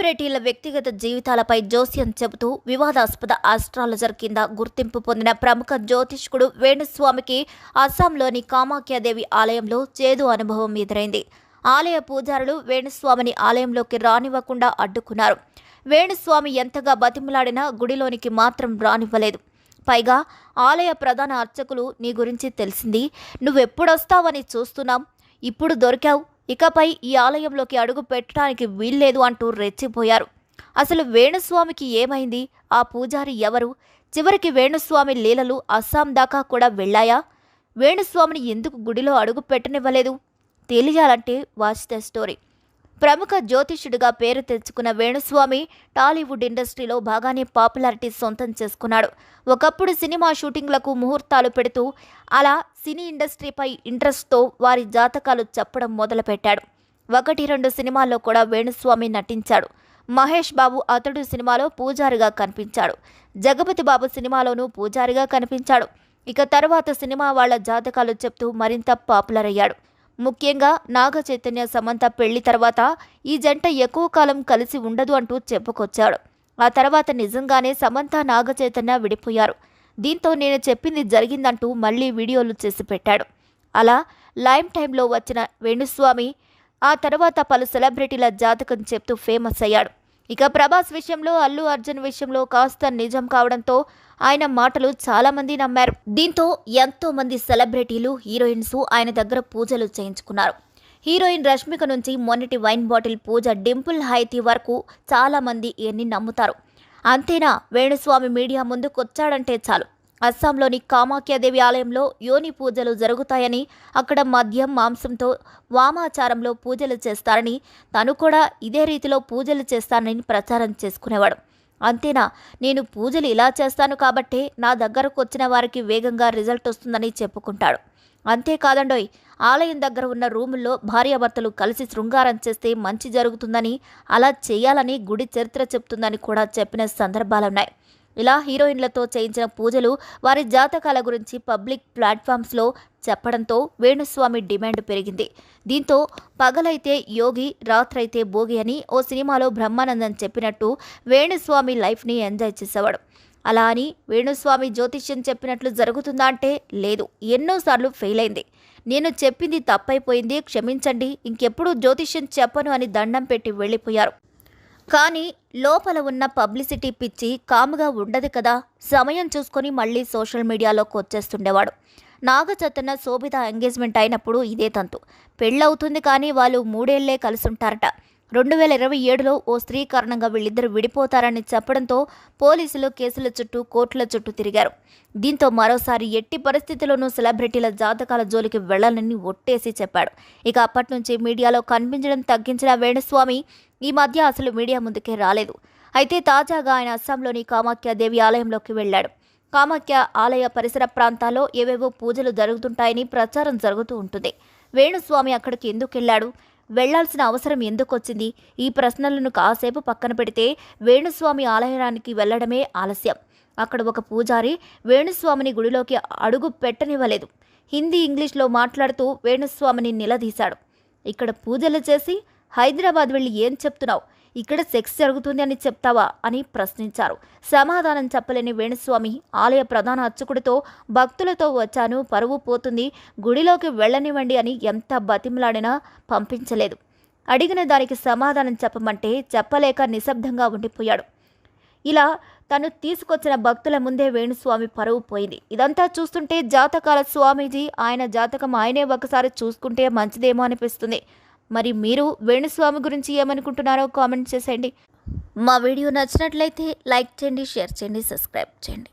సెలబ్రిటీల వ్యక్తిగత జీవితాలపై జోస్యం చెబుతూ వివాదాస్పద ఆస్ట్రాలజర్ కింద గుర్తింపు పొందిన ప్రముఖ జ్యోతిష్కుడు వేణుస్వామికి అస్సాంలోని కామాఖ్యాదేవి ఆలయంలో చేదు అనుభవం ఎదురైంది. ఆలయ పూజారులు వేణుస్వామిని ఆలయంలోకి రానివ్వకుండా అడ్డుకున్నారు. వేణుస్వామి ఎంతగా బతిమలాడినా గుడిలోనికి మాత్రం రానివ్వలేదు. పైగా ఆలయ ప్రధాన అర్చకులు నీ గురించి తెలిసింది. నువ్వెప్పుడొస్తావని చూస్తున్నాం. ఇప్పుడు దొరికావు. ఇకపై ఈ ఆలయంలోకి అడుగు పెట్టడానికి వీల్లేదు అంటూ రెచ్చిపోయారు. అసలు వేణుస్వామికి ఏమైంది? ఆ పూజారి ఎవరు? చివరికి వేణుస్వామి లీలలు అస్సాం దాకా కూడా వెళ్ళాయా? వేణుస్వామిని ఎందుకు గుడిలో అడుగు పెట్టనివ్వలేదు? తెలియాలంటే వాచ్ ద స్టోరీ. ప్రముఖ జ్యోతిష్యుడిగా పేరు తెచ్చుకున్న వేణుస్వామి టాలీవుడ్ ఇండస్ట్రీలో బాగానే పాపులారిటీ సొంతం చేసుకున్నాడు. ఒకప్పుడు సినిమా షూటింగ్లకు ముహూర్తాలు పెడుతూ అలా సినీ ఇండస్ట్రీపై ఇంట్రెస్ట్తో వారి జాతకాలు చెప్పడం మొదలుపెట్టాడు. ఒకటి రెండు సినిమాల్లో కూడా వేణుస్వామి నటించాడు. మహేష్ బాబు అతడు సినిమాలో పూజారిగా కనిపించాడు. జగపతి బాబు సినిమాలోనూ పూజారిగా కనిపించాడు. ఇక తర్వాత సినిమా వాళ్ళ జాతకాలు చెప్తూ మరింత పాపులర్ అయ్యాడు. ముఖ్యంగా నాగ చైతన్య సమంత పెళ్ళి తర్వాత ఈ జంట ఎక్కువ కాలం కలిసి ఉండదు అంటూ చెప్పుకొచ్చాడు. ఆ తర్వాత నిజంగానే సమంత నాగ చైతన్య విడిపోయారు. దీంతో నేను చెప్పింది జరిగిందంటూ మళ్ళీ వీడియోలు చేసి పెట్టాడు. అలా లైమ్ టైంలో వచ్చిన వేణుస్వామి ఆ తర్వాత పలు సెలబ్రిటీల జాతకం చెప్తూ ఫేమస్ అయ్యాడు. ఇక ప్రభాస్ విషయంలో అల్లు అర్జున్ విషయంలో కాస్త నిజం కావడంతో ఆయన మాటలు చాలామంది నమ్మారు. దీంతో ఎంతో మంది సెలబ్రిటీలు హీరోయిన్స్ ఆయన దగ్గర పూజలు చేయించుకున్నారు. హీరోయిన్ రష్మిక నుంచి మొన్నటి వైన్ బాటిల్ పూజ డింపుల్ హైతి వరకు చాలామంది ఇవన్నీ ఈయన్ని నమ్ముతారు. అంతేనా? వేణుస్వామి మీడియా ముందుకొచ్చాడంటే చాలు. అస్సాంలోని కామాఖ్యాదేవి ఆలయంలో యోని పూజలు జరుగుతాయని అక్కడ మద్యం మాంసంతో వామాచారంలో పూజలు చేస్తారని తను కూడా ఇదే రీతిలో పూజలు చేస్తానని ప్రచారం చేసుకునేవాడు. అంతేనా? నేను పూజలు ఇలా చేస్తాను కాబట్టే నా దగ్గరకు వచ్చిన వారికి వేగంగా రిజల్ట్ వస్తుందని చెప్పుకుంటాడు. అంతేకాదండోయ్ ఆలయం దగ్గర ఉన్న రూముల్లో భార్యాభర్తలు కలిసి శృంగారం చేస్తే మంచి జరుగుతుందని అలా చేయాలని గుడి చరిత్ర చెప్తుందని కూడా చెప్పిన సందర్భాలున్నాయి. ఇలా హీరోయిన్లతో చేయించిన పూజలు వారి జాతకాల గురించి పబ్లిక్ ప్లాట్ఫామ్స్లో చెప్పడంతో వేణుస్వామి డిమాండ్ పెరిగింది. దీంతో పగలైతే యోగి రాత్రైతే భోగి అని ఓ సినిమాలో బ్రహ్మానందం చెప్పినట్టు వేణుస్వామి లైఫ్ని ఎంజాయ్ చేసేవాడు. అలా అని వేణుస్వామి జ్యోతిష్యం చెప్పినట్లు జరుగుతుందా అంటే లేదు. ఎన్నోసార్లు ఫెయిల్ అయింది. నేను చెప్పింది తప్పైపోయింది క్షమించండి ఇంకెప్పుడు జ్యోతిష్యం చెప్పను అని దండం పెట్టి వెళ్ళిపోయారు. కానీ లోపల ఉన్న పబ్లిసిటీ పిచ్చి కాముగా ఉండదు కదా. సమయం చూసుకొని మళ్ళీ సోషల్ మీడియాలోకి వచ్చేస్తుండేవాడు. నాగచైతన్య శోభిత ఎంగేజ్మెంట్ అయినప్పుడు ఇదే తంతు. పెళ్ళవుతుంది కానీ వాళ్ళు మూడేళ్ళే కలిసి ఉంటారట రెండు వేల ఇరవై ఏడులో ఓ స్త్రీ కారణంగా వీళ్ళిద్దరు విడిపోతారని చెప్పడంతో పోలీసులు కేసుల చుట్టూ కోర్టుల చుట్టూ తిరిగారు. దీంతో మరోసారి ఎట్టి పరిస్థితుల్లోనూ సెలబ్రిటీల జాతకాల జోలికి వెళ్ళాలని ఒట్టేసి చెప్పాడు. ఇక అప్పటి నుంచి మీడియాలో కనిపించడం తగ్గించిన వేణుస్వామి ఈ మధ్య అసలు మీడియా ముందుకే రాలేదు. అయితే తాజాగా ఆయన అస్సాంలోని కామాఖ్య దేవి ఆలయంలోకి వెళ్ళాడు. కామాఖ్య ఆలయ పరిసర ప్రాంతాల్లో ఏవేవో పూజలు జరుగుతుంటాయని ప్రచారం జరుగుతూ ఉంటుంది. వేణుస్వామి అక్కడికి ఎందుకు వెళ్ళాడు? వెళ్ళాల్సిన అవసరం ఎందుకు వచ్చింది ఈ ప్రశ్నలను కాసేపు పక్కన పెడితే వేణుస్వామి ఆలయానికి వెళ్ళడమే ఆలస్యం. అక్కడ ఒక పూజారి వేణుస్వామిని గుడిలోకి అడుగు పెట్టనివ్వలేదు. హిందీ ఇంగ్లీష్లో మాట్లాడుతూ వేణుస్వామిని నిలదీశాడు. ఇక్కడ పూజలు చేసి హైదరాబాద్ వెళ్ళి ఏం చెప్తున్నావు? ఇక్కడ సెక్స్ జరుగుతుంది అని చెప్తావా అని ప్రశ్నించారు. సమాధానం చెప్పలేని వేణుస్వామి ఆలయ ప్రధాన అర్చకుడితో భక్తులతో వచ్చాను పరువు పోతుంది గుడిలోకి వెళ్ళనివ్వండి అని ఎంత బతిమలాడినా పంపించలేదు. అడిగిన దానికి సమాధానం చెప్పమంటే చెప్పలేక నిశ్శబ్దంగా ఉండిపోయాడు. ఇలా తను తీసుకొచ్చిన భక్తుల ముందే వేణుస్వామి పరువు పోయింది. ఇదంతా చూస్తుంటే జాతకాల స్వామీజీ ఆయన జాతకం ఆయనే ఒకసారి చూసుకుంటే మంచిదేమో అనిపిస్తుంది. మరి మీరు వేణుస్వామి గురించి ఏమనుకుంటున్నారో కామెంట్ చేసేయండి. మా వీడియో నచ్చినట్లయితే లైక్ చేయండి షేర్ చేయండి సబ్స్క్రైబ్ చేయండి.